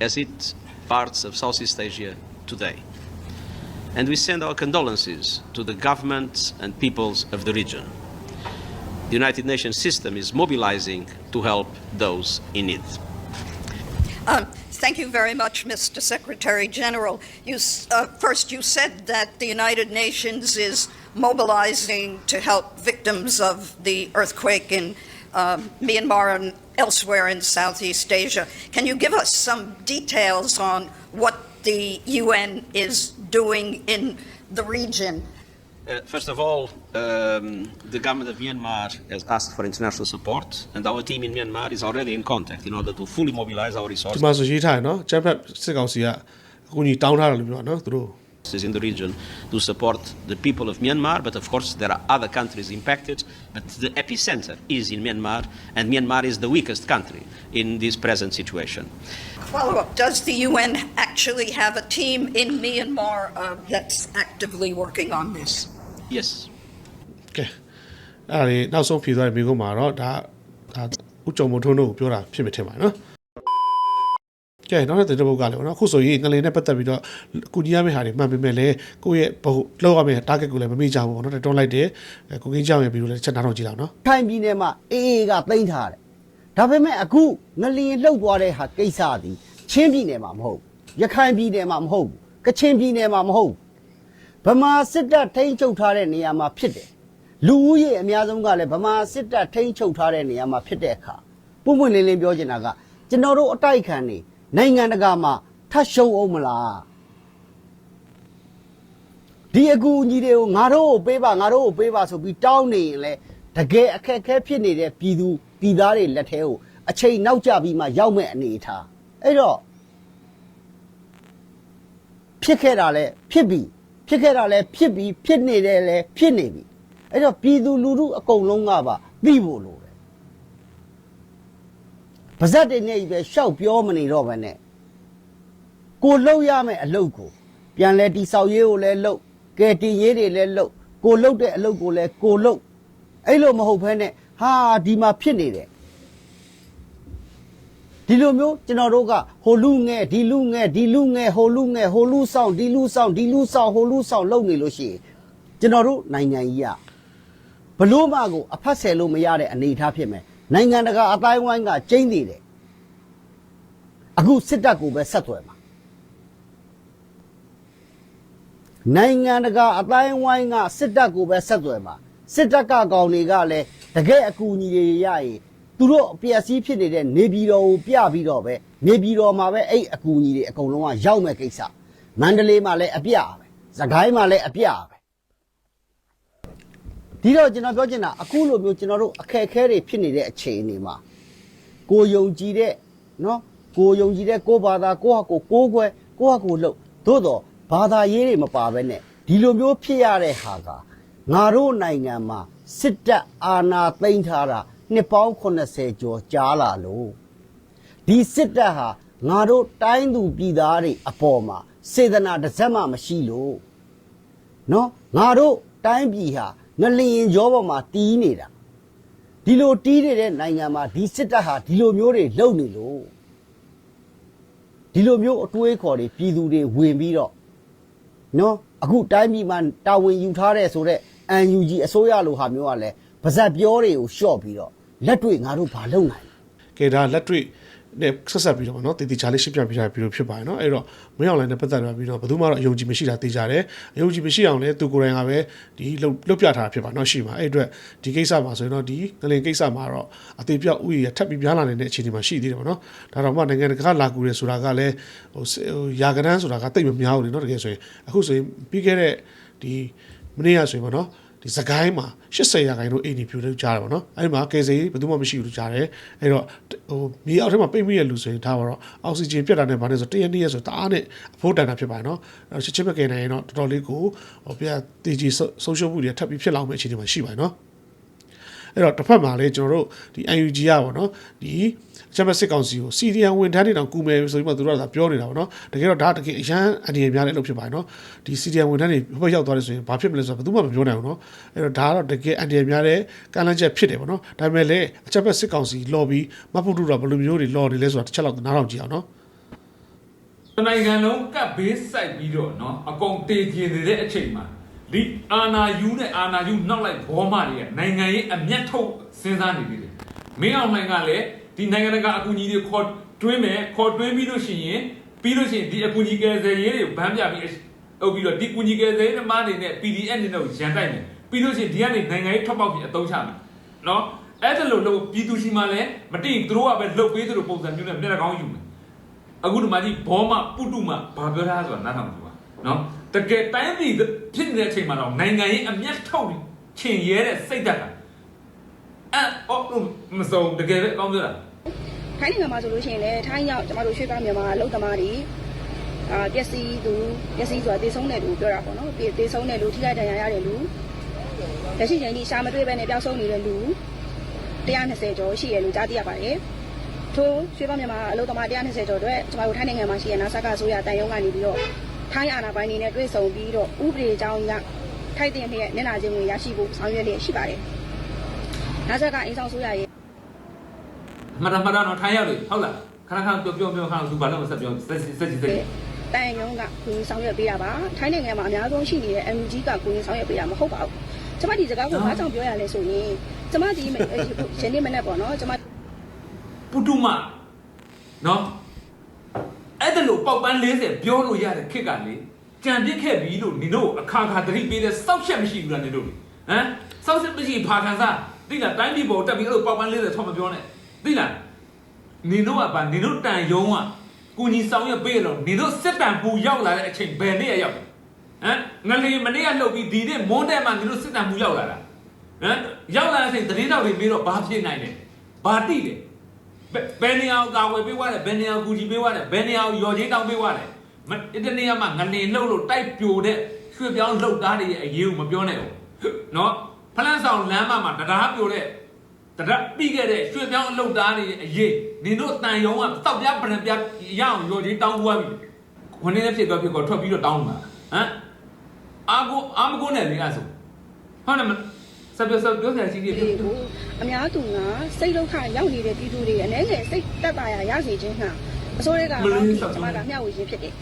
has hit parts of Southeast Asia today. And we send our condolences to the governments and peoples of the region. The United Nations system is mobilizing to help those in need.
Um, Thank you very much, Mr. Secretary General. You, uh, first, you said that the United Nations is mobilizing to help victims of the earthquake in um, Myanmar and elsewhere in Southeast Asia. Can you give us some details on what the UN is doing in the region?
Uh, first of all, um, the government of Myanmar has asked for international support, and our team in Myanmar is already in contact in order to fully mobilize our
ဒီ
resources.
မှာဆိုရေးထားရနော်ကျန်းဖက်စစ်ကောင်စီကအကူအညီတောင်းထားတယ်လို့ပြောတာနော်သူတို့
in the region to support the people of Myanmar, but of course there are other countries impacted. But the epicenter is in Myanmar, and Myanmar is the weakest country in this present situation.
Follow up Does the UN actually have a team in Myanmar uh, that's actively working on this?
Yes,
ကဲအဲ့ဒါလေးနောက်ဆုံးဖြေသွားတဲ့မိကုန်းမှာတော့ဒါဒါဥကြုံမထုံးတို့ကိုပြောတာဖြစ်မယ်ထင်ပါတယ်နော်ကဲနောက်တဲ့တဲ့ဘုတ်ကလည်းပေါ့နော်အခုဆိုရင်ငလင်နဲ့ပတ်သက်ပြီးတော့ကုညီရမယ့်ဟာတွေမှန်ပေမဲ့လည်းကိုယ့်ရဲ့ဘုတ်လောက်ရမယ့် target ကိုလည်းမမေ့ကြဘူးပေါ့နော်တွန်းလိုက်တယ်ကိုကင်းကြောင်ရဲ့ဗီဒီယိုလည်းချက်နားထောင်ကြည့်လောက်နော်
ထိုင်ပြည်နယ်မှာအေးအေးကသိမ်းထားတယ် ဒါပေမဲ့အခုငလျင်လှုပ်သွားတဲ့ဟာကိစ္စသည်ချင်းပြည်နယ်မှာမဟုတ်ဘူးရခိုင်ပြည်နယ်မှာမဟုတ်ဘူးကချင်ပြည်နယ်မှာမဟုတ်ဘူးဗမာစစ်တပ်ထိန်းချုပ်ထားတဲ့နေရာမှာဖြစ်တယ်လူဦးရေအများဆုံးကလည်းဗမာစစ်တပ်ထိန်းချုပ်ထားတဲ့နေရာမှာဖြစ်တဲ့အခါပုံပွင့်လင်းလင်းပြောချင်တာကကျွန်တော်တို့အတိုက်ခံနေနိုင်ငံတကာမှာထပ်ရှုံအောင်မလားဒီအကူအညီတွေကိုငါတို့ကိုပေးပါငါတို့ကိုပေးပါဆိုပြီးတောင်းနေရင်လေ တကယ်အခက်အခဲဖြစ်နေတဲ့ပြည်သူပြည်သားတွေလက်ထဲကိုအချိန်နောက်ကျပြီးမှရောက်မဲ့အနေအထားအဲ့တော့ဖြစ်ခဲ့တာလဲဖြစ်ပြီဖြစ်ခဲ့တာလဲဖြစ်ပြီဖြစ်နေတယ်လဲဖြစ်နေပြီအဲ့တော့ပြည်သူလူထုအကုန်လုံးကပါသိဖို့လိုတယ်ပါဇက်တွေနဲ့ကြီးပဲရှောက်ပြောမနေတော့ဘဲနဲ့ကိုလှုပ်ရမယ့်အလုပ်ကို ပြန်လဲတိဆောက်ရေးကိုလည်းလှုပ်ကဲတင်ရေးတွေလည်းလှုပ်ကိုလှုပ်တဲ့အလုပ်ကိုလည်းကိုလှုပ် အဲ့လိုမဟုတ်ဘဲနဲ့ဟာဒီမှာဖြစ်နေတယ်ဒီလိုမျိုးကျွန်တော်တို့ကဟိုလူငဲဒီလူငဲဒီလူငဲဟိုလူငဲဟိုလူဆောင်ဒီလူဆောင်ဒီလူဆောင်ဟိုလူဆောင်လုပ်နေလို့ရှိရင်ကျွန်တော်တို့နိုင်ငံကြီးကဘလို့မှကိုအဖတ်ဆယ်လို့မရတဲ့အနေအထားဖြစ်မယ်နိုင်ငံတကာအတိုင်းဝိုင်းကကျင်းနေတယ်အခုစစ်တပ်ကိုပဲဆက်သွယ်မှာနိုင်ငံတကာအတိုင်းဝိုင်းကစစ်တပ်ကိုပဲဆက်သွယ်မှာ စစ်တပ်ကကောင်တွေကလည်းတကယ်အကူအညီတွေရရင်သူတို့အပျက်စီးဖြစ်နေတဲ့နေပြည်တော်ကိုပြပြီးတော့ပဲနေပြည်တော်မှာပဲအဲ့အကူအညီတွေအကုန်လုံးကရောက်မဲ့ကိစ္စမန္တလေးမှာလည်းအပြပဲစကိုင်းမှာလည်းအပြပဲဒီတော့ကျွန်တော်ပြောချင်တာအခုလိုမျိုးကျွန်တော်တို့အခက်အခဲတွေဖြစ်နေတဲ့အခြေအနေမှာကိုယုံကြည်တဲ့နော်ကိုယုံကြည်တဲ့ကိုဘာသာကိုဟာကိုကိုးကွယ်ကိုဟာကိုလှုပ်သို့တော့ဘာသာရေးတွေမပါဘဲနဲ့ဒီလိုမျိုးဖြစ်ရတဲ့ဟာက ငါတို့နိုင်ငံမှာစစ်တပ်အာဏာသိမ်းထားတာနှစ်ပေါင်း80ကျော်ကြာလာလို့ဒီစစ်တပ်ဟာငါတို့တိုင်းသူပြည်သားတွေအပေါ်မှာစေတနာတစ်စက်မှမရှိလို့နော်ငါတို့တိုင်းပြည်ဟာငလျင်ကြောပေါ်မှာတီးနေတာဒီလိုတီးနေတဲ့နိုင်ငံမှာဒီစစ်တပ်ဟာဒီလိုမျိုးတွေလုပ်နေလို့ဒီလိုမျိုးအတွေးခေါ်တွေပြည်သူတွေဝင်ပြီးတော့နော်အခုတိုင်းပြည်မှာတာဝန်ယူထားတဲ့ဆိုတော့ UNG အစိုးရလိုဟာမျိုးကလည်းပါဇက်ပြောတွေကိုရှော့ပြီးတော့လက်တွေ့ငါတို့ဘာလုပ်နိုင်လဲ
ကဲဒါလက်တွေ့နဲ့ဆက်ဆက်ပြီးတော့ဗောနော်တည်တည်ချာလေးရှင်းပြပြထားပြီးတော့ဖြစ်ပါတယ်နော်အဲ့တော့မင်းအောင်လိုင်းနဲ့ပတ်သက်လာပြီးတော့ဘယ်သူမှတော့အယုံကြည်မရှိတာသိကြတယ်အယုံကြည်မရှိအောင်လဲသူကိုယ်တိုင်ကပဲဒီလုတ်လုတ်ပြထားတာဖြစ်ပါနော်ရှိပါအဲ့အတွက်ဒီကိစ္စမှာဆိုရင်တော့ဒီငလင်ကိစ္စမှာတော့အသေးပြောက်ဥယျာထပ်ပြီးများလာနေတဲ့အခြေအနေမှာရှိသေးတယ်ဗောနော်ဒါတော့မှနိုင်ငံတကာလာကူရဲဆိုတာကလည်းဟိုဟိုယာကနန်းဆိုတာကတိတ်မများဘူးလေနော်တကယ်ဆိုရင်အခုဆိုရင်ပြီးခဲ့တဲ့ဒီမနေ့ကဆိုရင်ဗောနော် ဒီစကိုင်းမှာ80ရာခိုင်နှုန်းအိမ်နေပြူလို့ကြားတယ်ဗောနော်အဲ့ဒီမှာကယ်ဆယ်ရေးဘယ်သူမှမရှိဘူးလို့ကြားတယ်အဲ့တော့ဟိုမြေအောက်ထဲမှာပိတ်မိရလူဆိုရင်ဒါပါတော့အောက်ဆီဂျင်ပြတ်တာနဲ့ဗာနဲ့ဆိုတရက်နေ့ရက်ဆိုတအားနဲ့အဖို့တန်တာဖြစ်ပါတယ်နော်အဲ့တော့ချစ်ချစ်ပဲကယ်နိုင်ရင်တော့တော်တော်လေးကိုဟိုပြတီဂျီဆုံးရှုံးမှုတွေထပ်ပြီးဖြစ်လောက်မယ့်အခြေအနေမှာရှိပါတယ်နော် အဲ့တော့တစ်ဖက်မှာလည်းကျွန်တော်တို့ဒီ UNG ကပေါ့နော်ဒီအချက်မဲ့စစ်ကောင်စီကိုစီရီယန်ဝန်ထမ်းတွေတောင်ကူမယ်ဆိုပြီးမှသူတို့ကပြောနေတာပေါ့နော်တကယ်တော့ဒါတကယ်အရန်အနေများတဲ့အလုပ်ဖြစ်ပါတယ်နော်ဒီစီရီယန်ဝန်ထမ်းတွေဘက်ရောက်သွားတယ်ဆိုရင်ဘာဖြစ်မလဲဆိုတော့ဘယ်သူမှမပြောနိုင်ဘူးနော်အဲ့တော့ဒါကတော့တကယ်အနေများတဲ့ကန့်လန့်ချက်ဖြစ်တယ်ပေါ့နော်ဒါပေမဲ့လည်းအချက်မဲ့စစ်ကောင်စီလော်ပြီးမဖုတ်တူတော့ဘယ်လိုမျိုးတွေလော်နေလဲဆိုတာတစ်ချက်လောက်နားထောင်ကြည့်အောင်နော်
နိုင်ငံလုံးကပ်ဘေးစိုက်ပြီးတော့เนาะအကုန်တေကျင်နေတဲ့အချိန်မှာ ဒီအာနာယူနဲ့အာနာယူနောက်လိုက်ဘောမတွေကနိုင်ငံရေးအမျက်ထုတ်စဉ်းစားနေပြီလေမင်းအောင်လှိုင်ကလည်းဒီနိုင်ငံတကာအကူအညီတွေခေါ်တွင်းမယ်ခေါ်တွင်းပြီးလို့ရှိရင်ပြီးလို့ရှိရင်ဒီအကူအညီကယ်ဆယ်ရေးတွေဗန်းပြပြီးဟုတ်ပြီးတော့ဒီကူညီကယ်ဆယ်ရေးသမားတွေနဲ့ PDF နဲ့တော့ရန်တိုက်မယ်ပြီးလို့ရှိရင်ဒီကနေနိုင်ငံရေးထွက်ပေါက်ပြီးအသုံးချမယ်နော်အဲ့ဒါလို့လို့ပြည်သူရှိမှလည်းမတင်သူတို့ကပဲလှုပ်ပေးသူတို့ပုံစံမျိုးနဲ့မျက်နှာကောင်းယူမယ်အခုဒီမှာကြီးဘောမပုတုမဘာပြောထားဆိုတာနားထောင်ကြည့်ပါနော် တကယ်တိုင်းပြည်ဖြစ်နေတဲ့အချိန်မှာတော့နိုင်ငံရေးအမျက်ထုတ်ချင်ရဲတဲ့စိတ်ဓာတ်ကအဲ့အော်မစုံတကယ်ပဲအကောင်းပြောတာ
ထိုင်းနိုင်ငံမှာဆိုလို့ရှိရင်လည်းထိုင်းရောက်ကျမတို့ရွှေ့သားမြန်မာအလုပ်သမားတွေအာပျက်စီးသူပျက်စီးဆိုတာတေဆုံးတဲ့လူပြောတာပေါ့နော်တေတေဆုံးတဲ့လူထိခိုက်ဒဏ်ရာရတဲ့လူလက်ရှိချိန်ကြီးရှာမတွေ့ဘဲနဲ့ပျောက်ဆုံးနေတဲ့လူ120ကျော်ရှိရလို့ကြားသိရပါတယ်ထို့ရွှေ့သားမြန်မာအလုပ်သမား120ကျော်အတွက်ကျမတို့ထိုင်းနိုင်ငံမှာရှိတဲ့နာဆာကဆိုရတန်ယုံကနေပြီးတော့ ထိုင်းအာဏာပိုင်တွေနဲ့တွေ့ဆုံပြီးတော့ဥပဒေအကြောင်းအရထိုက်တဲ့လျက်မျက်နှာချင်းဝင်ရရှိဖို့ဆောင်ရွက်လျက်ရှိပါတယ်။နောက်ဆက်ကအင်းဆောင်ဆိုရရဲ့
မှတ်တာမှတ်တာတော့ထိုင်ရောက်လေဟုတ်လားခဏခဏပြောပြောပြောခဏသူဘာလို့မဆက်ပြောစက်စက်စက်စက်
တန်ရုံးကကိုရင်ဆောင်ရွက်ပေးတာပါထိုင်းနိုင်ငံမှာအများဆုံးရှိနေတဲ့ MUG ကကိုရင်ဆောင်ရွက်ပေးတာမဟုတ်ပါဘူးကျမဒီစကားကိုဘာကြောင့်ပြောရလဲဆိုရင်ကျမဒီယနေ့မနေ့ပေါ့နော်ကျမ
ပုတုမနော် အဲ့ဒါလို့ပေါက်ပန်း40ပြောလို့ရတဲ့ခက်ကလေကြံပြစ်ခဲ့ပြီလို့နင်တို့အခါခါတတိပေးတဲ့စောက်ချက်မရှိဘူးလားနင်တို့လေဟမ်စောက်ချက်မရှိဖာခံစားသိလားတိုင်းပြည်ပေါ်တက်ပြီးအဲ့လိုပေါက်ပန်း40ထောက်မပြောနဲ့သိလားနင်တို့ကပါနင်တို့တန်ယုံကကိုကြီးဆောင်ရပေးလို့နင်တို့စစ်တန်ပူရောက်လာတဲ့အချိန်ဘယ်နေ့ရောက်ဟမ်ငလီမနေ့ကလှုပ်ပြီးဒီနေ့မွန်းတဲ့မှာနင်တို့စစ်တန်ပူရောက်လာတာဟမ်ရောက်လာတဲ့အချိန်သတင်းတော်တွေပြီးတော့ဘာဖြစ်နိုင်လဲဘာတိလဲ ဘယ်ဘယ်နေရာကိုကာဝယ်ပေးသွားတယ်ဘယ်နေရာကိုကူညီပေးသွားတယ်ဘယ်နေရာကိုရော်ချင်းတောင်းပေးသွားတယ်မအစ်တနေရာမှာငလင်လှုပ်လို့တိုက်ပြိုတဲ့ရွှေပြောင်းလှုပ်သားတွေရဲ့အရေးကိုမပြောနဲ့ဘူးနော်ဖလန်းဆောင်လမ်းမမှာတရားပြိုတဲ့တရားပြီးခဲ့တဲ့ရွှေပြောင်းအလှုပ်သားတွေရဲ့အရေးနင်တို့တန်ယုံကတောက်ပြပရံပြရအောင်ရော်ချင်းတောင်းသွားပြီခொနေနဲ့ဖြစ်တော့ဖြစ်တော့ထွက်ပြီးတော့တောင်းမှာဟမ်အာကိုအာမကိုနဲ့လေအဲ့ဆိုဟုတ်တယ် မစပ်စပ်ပြောစရာရှိသေးတယ်
တွေကိုအများသူကစိတ်ဒုက္ခရောက်နေတဲ့ပြည်သူတွေအနေနဲ့စိတ်တက်တာရရစေခြင်းဟာအစိုးရကပေါင်းပြီးကျမကမျှဝေခြင်းဖြစ်တယ်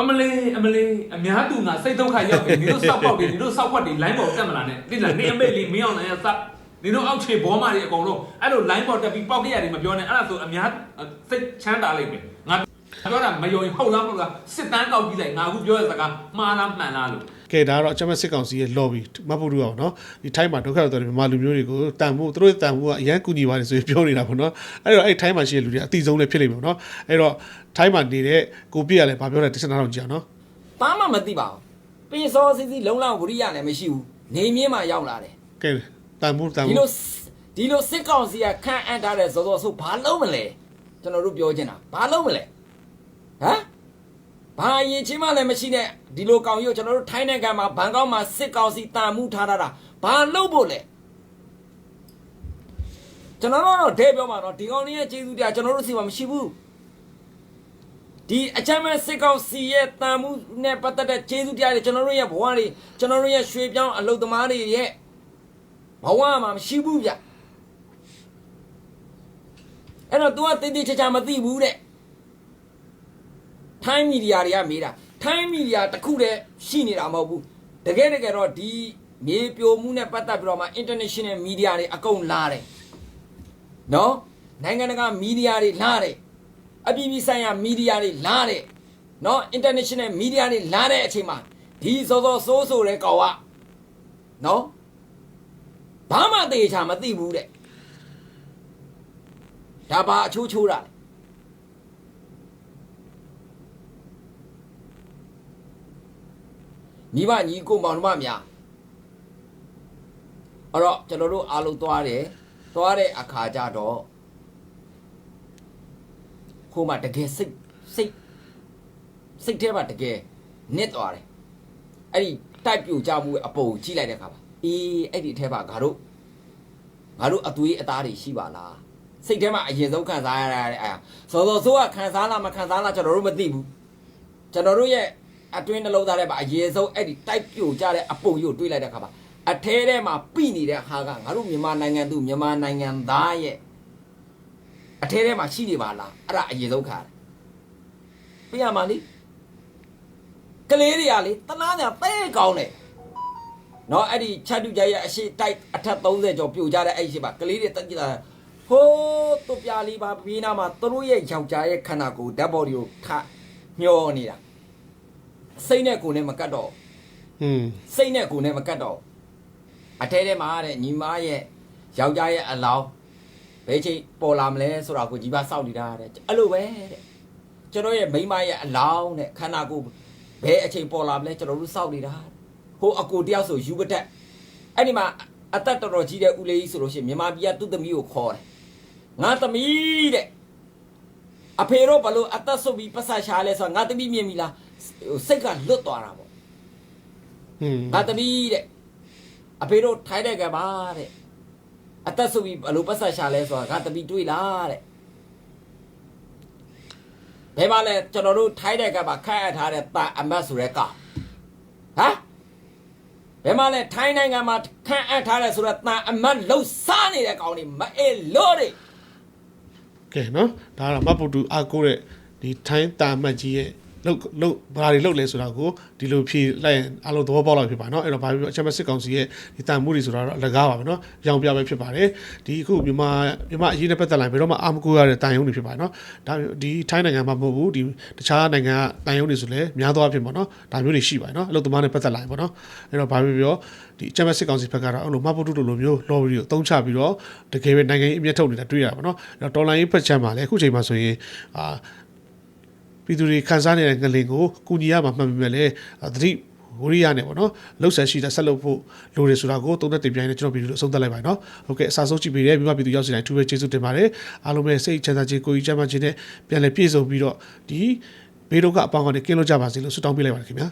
အမလေးအမလေးအများသူငါစိတ်ဒုက္ခရောက်ပြီနင်တို့စောက်ပေါက်တယ်နင်တို့စောက်ခွက်တွေလိုင်းပေါ်တက်မလာနဲ့တိလားနေအမေလေးမင်းအောင်လည်းစပ်နင်တို့အောက်ခြေဘောမတွေအကုန်လုံးအဲ့လိုလိုင်းပေါ်တက်ပြီးပေါက်ကြရတယ်မပြောနဲ့အဲ့ဒါဆိုအများစိတ်ချမ်းသာလိမ့်မယ်ငါပြောတာမယုံရင်ဟုတ်လားမဟုတ်လားစစ်တမ်းကောက်ကြည့်လိုက်ငါအခုပြောတဲ့စကားမှားလားမှန်လားလို့
ကဲဒါကတော့အချက်မဲ့စစ်ကောင်စီရဲ့ lobby မဟုတ်ဘူးအောင်နော်ဒီထိုင်းမှာဒုက္ခရောက်တဲ့မြန်မာလူမျိုးတွေကိုတန်ဖို့သူတို့တန်ဖို့ကအရန်ကူညီပါတယ်ဆိုပြီးပြောနေတာပေါ့နော်အဲ့တော့အဲ့ထိုင်းမှာရှိတဲ့လူတွေအတိဆုံးလည်းဖြစ်နေပြီပေါ့နော်အဲ့တော့ထိုင်းမှာနေတဲ့ကိုပြည့်ကလည်းဗာပြောတယ်တစ်ချက်နောက်ကြည့်အောင်နော်
ဘာမှမသိပါဘူးပင်စောစီစီလုံလောက်ဝရိယလည်းမရှိဘူးနေမြင့်မှာရောက်လာတယ်
ကဲတန်ဖို့တန်ဖို့ဒီ
လိုဒီလိုစစ်ကောင်စီကခန့်အပ်ထားတဲ့ဇော်ဇော်ဆိုဘာလုံးမလဲကျွန်တော်တို့ပြောချင်တာဘာလုံးမလဲဟမ် ဘာရင်ချင်းမလည်းမရှိနဲ့ဒီလိုကောင်ကြီးကိုကျွန်တော်တို့ထိုင်းနိုင်ငံမှာဘန်ကောက်မှာစစ်ကောင်စီတာမှုထားတာဘာလုံးဖို့လဲကျွန်တော်တို့တော့ဒဲပြောမှာတော့ဒီကောင်လေးရဲ့ကျေးဇူးတရားကျွန်တော်တို့စီမှာမရှိဘူးဒီအချမ်းမဲ့စစ်ကောင်စီရဲ့တန်မှုနဲ့ပတ်သက်တဲ့ကျေးဇူးတရားတွေကျွန်တော်တို့ရဲ့ဘဝတွေကျွန်တော်တို့ရဲ့ရွှေပြောင်းအလုပ်သမားတွေရဲ့ဘဝမှာမရှိဘူးဗျအဲ့တော့ तू ကတိတိကျကျမသိဘူးတဲ့ ထိုင်းမီဒီယာတွေကမေးတာထိုင်းမီဒီယာတခုတည်းရှိနေတာမဟုတ်ဘူးတကယ်တကယ်တော့ဒီမြေပြိုမှုနဲ့ပတ်သက်ပြီးတော့မှ international media တွေအကုန်လာတယ်နော်နိုင်ငံတကာမီဒီယာတွေလာတယ်အပြည်ပြည်ဆိုင်ရာမီဒီယာတွေလာတယ်နော် international media တွေလာတဲ့အချိန်မှာဒီစောစောဆိုးဆိုတဲ့ကောင်ကနော်ဘာမှတေချာမသိဘူးတဲ့ဒါပါအချိုးချိုးတာလေ မိဘညီကိုမောင်နှမများအဲ့တော့ကျွန်တော်တို့အားလုံးသွားတယ်သွားတဲ့အခါကျတော့ဟိုမှာတကယ်စိတ်စိတ်စိတ်ထဲမှာတကယ်နစ်သွားတယ်အဲ့ဒီတိုက်ပြိုကြမှုရဲ့အပေါ်ကိုကြည့်လိုက်တဲ့အခါမှာအေးအဲ့ဒီအထဲမှာငါတို့ငါတို့အသွေးအသားတွေရှိပါလားစိတ်ထဲမှာအရင်ဆုံးခံစားရတဲ့အာစောစောဆိုးကခံစားလားမခံစားလားကျွန်တော်တို့မသိဘူးကျွန်တော်တို့ရဲ့ အတွင်းနှလုံးသားထဲမှာအရင်ဆုံးအဲ့ဒီတိုက်ပြိုကြတဲ့အပုံကြီးကိုတွေးလိုက်တဲ့အခါမှာအထဲထဲမှာပြိနေတဲ့ဟာကငါတို့မြန်မာနိုင်ငံသူမြန်မာနိုင်ငံသားရဲ့အထဲထဲမှာရှိနေပါလားအဲ့ဒါအရင်ဆုံးခါတယ်ပြရမှာလေကလေးတွေကလေတနာညာတဲကောင်းတယ်နော်အဲ့ဒီချက်တူကြရဲ့အရှိတိုက်အထက်30ကျော်ပြိုကြတဲ့အဲ့ဒီရှိပါကလေးတွေတက်ကြည့်တာဟိုးတူပြလေးပါဘေးနားမှာသူတို့ရဲ့ယောက်ျားရဲ့ခန္ဓာကိုယ်ဓာတ်ဘော်တွေကိုထမျောနေတာ စိတ်နဲ့ကိုယ်နဲ့မကတ်တော့
อืม
စိတ်နဲ့ကိုယ်နဲ့မကတ်တော့အထဲထဲမှာတဲ့ညီမရဲ့ယောက်ျားရဲ့အလောင်းဘယ်ချိန်ပေါ်လာမလဲဆိုတာကိုညီမစောင့်နေတာတဲ့အဲ့လိုပဲတဲ့ကျွန်တော်ရဲ့မိန်းမရဲ့အလောင်းတဲ့ခန္ဓာကိုယ်ဘယ်အချိန်ပေါ်လာမလဲကျွန်တော်တို့စောင့်နေတာဟိုအကိုတယောက်ဆိုယူကတက်အဲ့ဒီမှာအသက်တော်တော်ကြီးတဲ့ဦးလေးကြီးဆိုလို့ရှိရင်မြန်မာပြည်ကသူ့သမီးကိုခေါ်တယ်ငါသမီးတဲ့အဖေတို့ဘလို့အသက်ဆုပ်ပြီးပတ်ဆက်ရှာလဲဆိုတော့ငါသမီးမြင်ပြီလားဟို စိတ်ကလွတ်သွားတာပေါ့
อืม
ငါသမီးတဲ့အဖေတို့ထိုင်းတဲ့ကပါတဲ့အသက်ဆိုပြီးဘလို့ပတ်ဆက်ရှာလဲဆိုတာငါသမီးတွေးလားတဲ့ဘယ်မှာလဲကျွန်တော်တို့ထိုင်းတဲ့ကပါခန့်အပ်ထားတဲ့တာအမတ်ဆိုတဲ့ကောင်ဟမ်ဘယ်မှလဲထိုင်းနိုင်ငံမှာခန့်အပ်ထားတယ်ဆိုတော့တန်အမတ်လှုပ်ရှားနေတဲ့ကောင်တွေမအေးလို့တွေ
ကဲနော်ဒါကတော့မတ်ပူတူအာကိုတဲ့ဒီထိုင်းတာမတ်ကြီးရဲ့ လုတ်လုတ်ဘာတွေလုတ်လဲဆိုတာကိုဒီလိုဖြေလိုက်ရင်အလုံးသဘောပေါက်လောက်ဖြစ်ပါเนาะအဲ့တော့ဘာဖြစ်လို့အချက်မစစ်ကောင်စီရဲ့ဒီတန်မှုတွေဆိုတာတော့အလကားပါပဲเนาะရောင်ပြပဲဖြစ်ပါတယ်ဒီအခုမြန်မာမြန်မာအရေးနဲ့ပတ်သက်လာရင်ဘယ်တော့မှအာမကိုရတဲ့တန်ယုံတွေဖြစ်ပါတယ်เนาะဒါဒီထိုင်းနိုင်ငံမှာမဟုတ်ဘူးဒီတခြားနိုင်ငံကတန်ယုံတွေဆိုလည်းများသောအားဖြင့်ပေါ့เนาะဒါမျိုးတွေရှိပါတယ်เนาะအလုပ်သမားနဲ့ပတ်သက်လာရင်ပေါ့เนาะအဲ့တော့ဘာဖြစ်ပြောဒီအချက်မစစ်ကောင်စီဘက်ကတော့အဲ့လိုမပုတုလိုလိုမျိုး lobby ကိုအသုံးချပြီးတော့တကယ်ပဲနိုင်ငံရေးအမျက်ထုတ်နေတာတွေ့ရတာပေါ့เนาะအဲ့တော့တော်လိုင်းရေးဖက်ချမ်းမှာလည်းအခုချိန်မှာဆိုရင်အာ ပြည်သူတွေခံစားနေတဲ့ငလင်ကိုကူညီရမှာမှန်ပေမဲ့လည်းသတိဝရိယနဲ့ပေါ့နော်လှုပ်ဆန်ရှိတာဆက်လုပ်ဖို့လိုတယ်ဆိုတာကိုသုံးသက်တင်ပြနေကျွန်တော်ပြည်သူတို့အဆုံးသတ်လိုက်ပါနော်ဟုတ်ကဲ့အစားဆုံးကြည့်ပေးတဲ့မိဘပြည်သူရောက်စီတိုင်းထူးပဲကျေးဇူးတင်ပါတယ်အားလုံးပဲစိတ်ချမ်းသာခြင်းကိုယ်ကြီးချမ်းသာခြင်းနဲ့ပြန်လည်ပြည့်စုံပြီးတော့ဒီဘေးဒုက္ခအပေါင်းကနေကင်းလွတ်ကြပါစေလို့ဆုတောင်းပေးလိုက်ပါတယ်ခင်ဗျာ